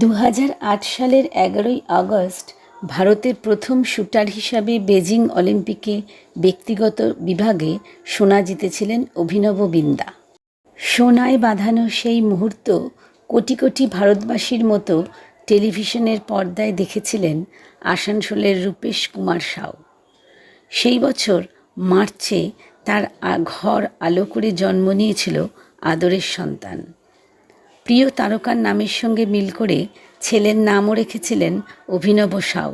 দু সালের এগারোই আগস্ট ভারতের প্রথম শ্যুটার হিসাবে বেজিং অলিম্পিকে ব্যক্তিগত বিভাগে সোনা জিতেছিলেন অভিনব বিন্দা। সোনায় বাঁধানো সেই মুহূর্ত কোটি কোটি ভারতবাসীর মতো টেলিভিশনের পর্দায় দেখেছিলেন আসানসোলের রূপেশ কুমার সাউ। সেই বছর মার্চে তার ঘর আলো করে জন্ম নিয়েছিল আদরের সন্তান। প্রিয় তারকার নামের সঙ্গে মিল করে ছেলের নামও রেখেছিলেন অভিনব সাউ।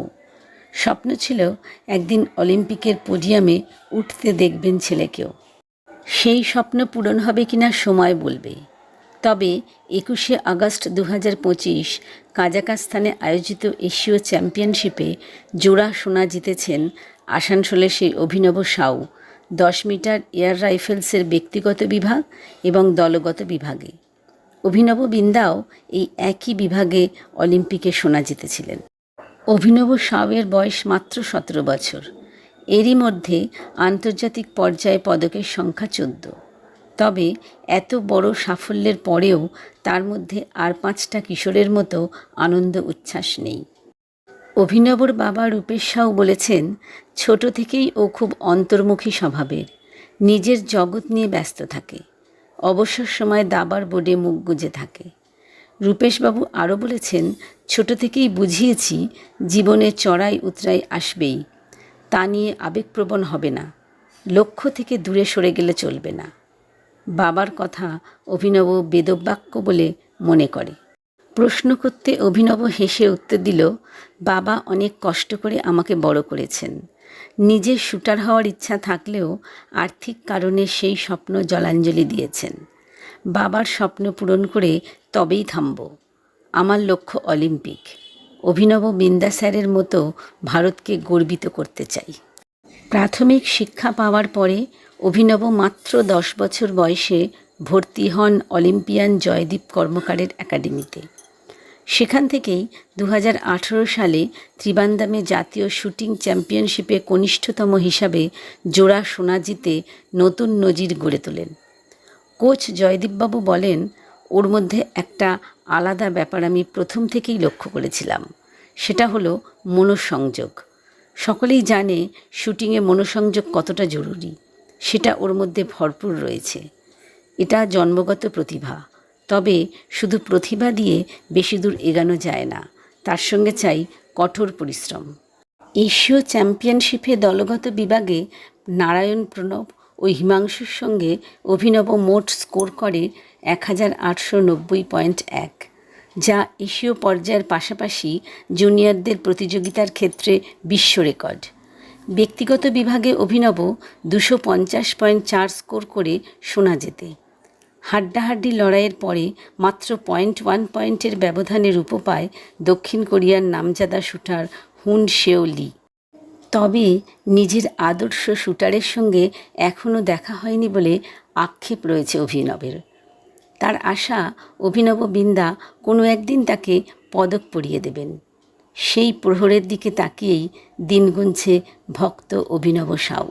স্বপ্ন ছিল একদিন অলিম্পিকের পোডিয়ামে উঠতে দেখবেন ছেলেকেও। সেই স্বপ্ন পূরণ হবে কিনা সময় বলবে। তবে একুশে আগস্ট দু হাজার পঁচিশ কাজাকাস্তানে আয়োজিত এশীয় চ্যাম্পিয়নশিপে জোড়া সোনা জিতেছেন আসানসোলের সেই অভিনব সাউ। দশ মিটার এয়ার রাইফেলসের ব্যক্তিগত বিভাগ এবং দলগত বিভাগে। অভিনব বিন্দাও এই একই বিভাগে অলিম্পিকে সোনা জিতেছিলেন। অভিনব সাউয়ের বয়স মাত্র সতেরো বছর। এরই মধ্যে আন্তর্জাতিক পর্যায়ে পদকের সংখ্যা চোদ্দ। তবে এত বড় সাফল্যের পরেও তার মধ্যে আর পাঁচটা কিশোরের মতো আনন্দ উচ্ছ্বাস নেই। অভিনবর বাবা রূপেশ সাউ বলেছেন, ছোট থেকেই ও খুব অন্তর্মুখী স্বভাবের। নিজের জগৎ নিয়ে ব্যস্ত থাকে। অবসর সময় দাবার বোর্ডে মুখ গুজে থাকে। রূপেশবাবু আরও বলেছেন, ছোট থেকেই বুঝিয়েছি জীবনে চড়াই উতরাই আসবেই। তা নিয়ে আবেগপ্রবণ হবে না। লক্ষ্য থেকে দূরে সরে গেলে চলবে না। বাবার কথা অভিনব বেদবাক্য বলে মনে করে। প্রশ্ন করতে অভিনব হেসে উত্তর দিল, বাবা অনেক কষ্ট করে আমাকে বড় করেছেন। নিজের শুটার হওয়ার ইচ্ছা থাকলেও আর্থিক কারণে সেই স্বপ্ন জলাঞ্জলি দিয়েছেন। বাবার স্বপ্ন পূরণ করে তবেই থামব। আমার লক্ষ্য অলিম্পিক। অভিনব বিন্দা স্যারের মতো ভারতকে গর্বিত করতে চাই। প্রাথমিক শিক্ষা পাওয়ার পরে অভিনব মাত্র দশ বছর বয়সে ভর্তি হন অলিম্পিয়ান জয়দীপ কর্মকারের একাডেমিতে। সেখান থেকেই দু হাজার আঠেরো সালে ত্রিবান্দামে জাতীয় শুটিং চ্যাম্পিয়নশিপে কনিষ্ঠতম হিসাবে জোড়া সোনা জিতে নতুন নজির গড়ে তোলেন। কোচ জয়দীপবাবু বলেন, ওর মধ্যে একটা আলাদা ব্যাপার আমি প্রথম থেকেই লক্ষ্য করেছিলাম। সেটা হলো মনোসংযোগ। সকলেই জানে শুটিংয়ে মনোসংযোগ কতটা জরুরি। সেটা ওর মধ্যে ভরপুর রয়েছে। এটা জন্মগত প্রতিভা। তবে শুধু প্রতিভা দিয়ে বেশি দূর এগানো যায় না, তার সঙ্গে চাই কঠোর পরিশ্রম। এশীয় চ্যাম্পিয়নশিপে দলগত বিভাগে নারায়ণ প্রণব ও হিমাংশুর সঙ্গে অভিনব মোট স্কোর করে এক হাজার আটশো নব্বই পয়েন্ট এক, যা এশীয় পর্যায়ের পাশাপাশি জুনিয়রদের প্রতিযোগিতার ক্ষেত্রে বিশ্ব রেকর্ড। ব্যক্তিগত বিভাগে অভিনব দুশো পঞ্চাশ পয়েন্ট চার স্কোর করে শোনা জেতে। হাড্ডাহাড্ডি লড়াইয়ের পরে মাত্র পয়েন্ট ওয়ান পয়েন্টের ব্যবধানে রূপ পায় দক্ষিণ কোরিয়ার নামজাদা শুটার হুন শেও লি। তবে নিজের আদর্শ শুটারের সঙ্গে এখনও দেখা হয়নি বলে আক্ষেপ রয়েছে অভিনবের। তার আশা অভিনব বিন্দা কোনো একদিন তাকে পদক পরিয়ে দেবেন। সেই প্রহরের দিকে তাকিয়েই দিন গুনছে ভক্ত অভিনব সাউ।